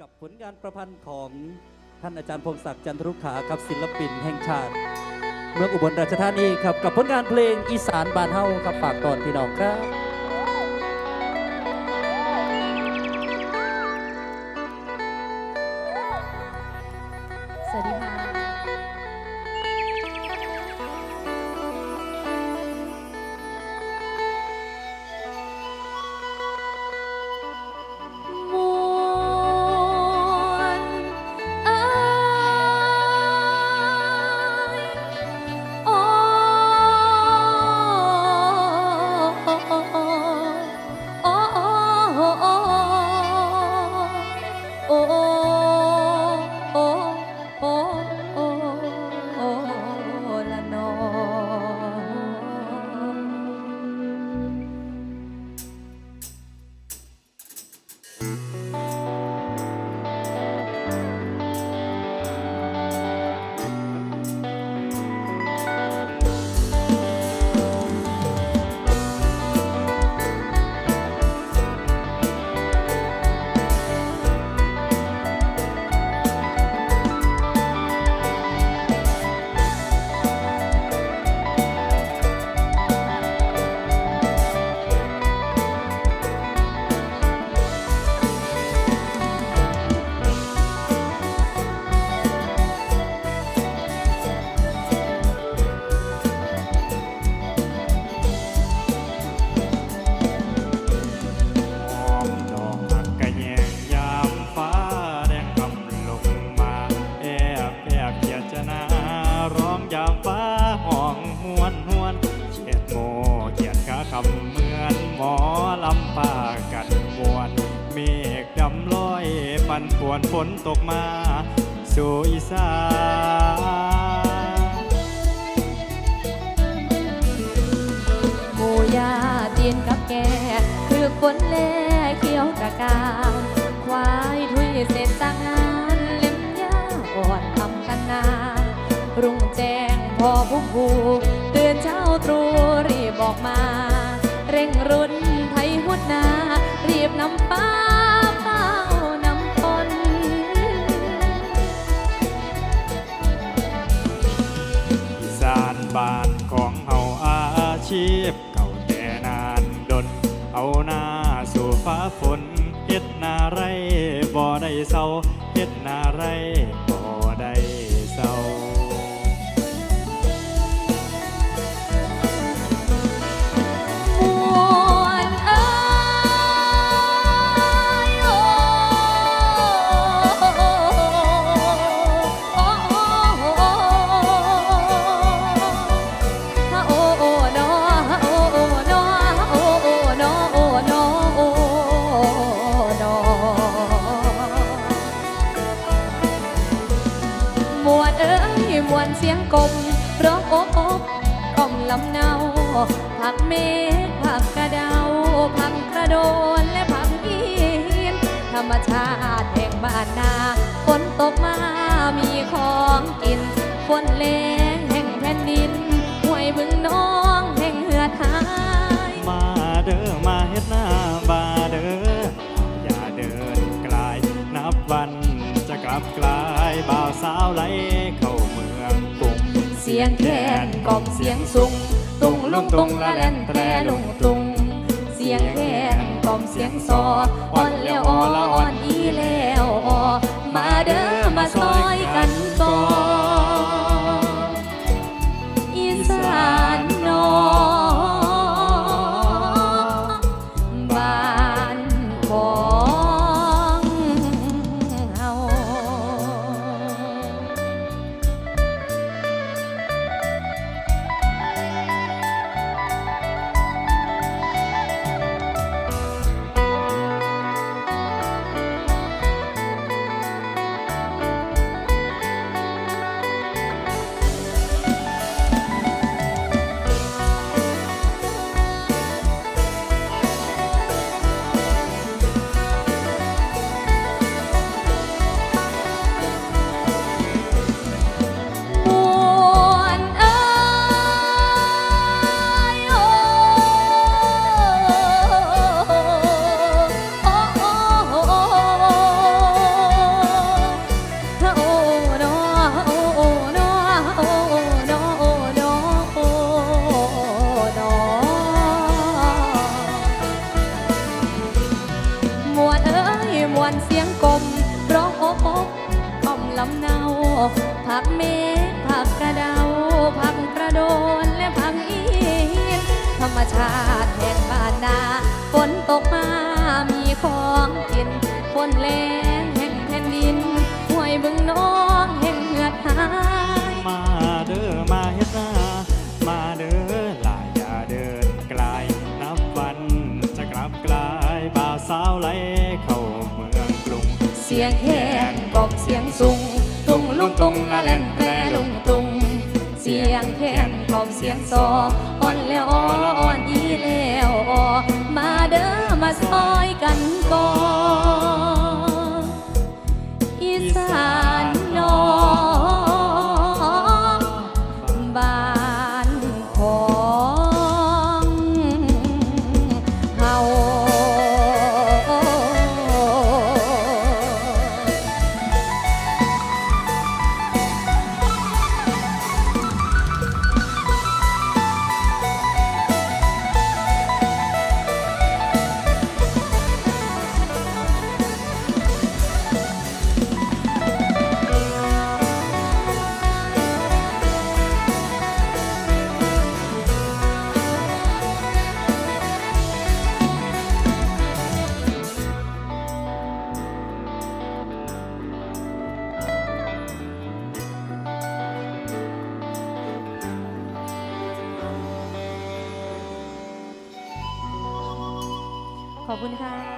กับผลงานประพันธ์ของท่านอาจารย์พงศักดิ์จันทรุขาครับศิลปินแห่งชาติ เมืองอุบลราชธานีครับกับผลงานเพลงอีสานบานเฮาครับฝากตอนพี่น้องครับ ปั่นปวนฝนตกมา สู่อีสานหมูยาตีนกับแกคือคนแลเขียวกะกาควายทุยเสร็จตั้งงานเล็มยาอ่อนทำกันนา รุ่งแจ้งพอผู้ผูเตือนเช้าตรูรีบบอกมา เร่งรุนไทยหุดนา รีบนำป้า บ้านของเฮาอาชีพ เก่าแต่นานดน เอาหน้าสู่ฟ้าฝนเฮ็ดนาไรบ่ได้เศร้าเฮ็ดนาไรบ่ได้เศร้า มวนเสียงกลมร้องโอบโอบกล่อมลำเนาผักเมฆผักกระเดาผักกระโดนและผักอีนธรรมชาติแห่งบ้านนาฝนตกมามีของกินฝนแรงแห่งแผ่นดินห้วยบึงน้องแห่งเหือดหายมาเด้อมาเฮ็ดหน้าบาเด้ออย่าเดินไกลนับวันจะกลับกลายบ่าวสาวไหล ยงแคนกอบเสียงสุงตุงลุงตุงละแลนแตรลุงตุง เสียงแคนกอบเสียงซออ่อนแล้วอ่อละอ่อนอีแล้วอ่อมาเด้อมาซอยกัน ร้องโอ๊กโอ๊กอ่อมลำเนาผักเมฆผักกระเดาผักกระโดนและผักอีนธรรมชาติแห่งบ้านนาฝนตกมามีของกินฝนแรงแห่งแผ่นดินห้วยบึงน้องแห่งเหือดหายมาเด้อมาเฮ็ดนามาเด้อลายอย่าเดินไกลนับวันจะกลับกลายบ่าวสาวไหล สียงแคนกอบเสียงสุงตุงลุงตุงละเล่นแปรลุงตุง เสียงแคนกอบเสียงซออ่อนแล้วอ่อนอีแล ขอบคุณค่ะ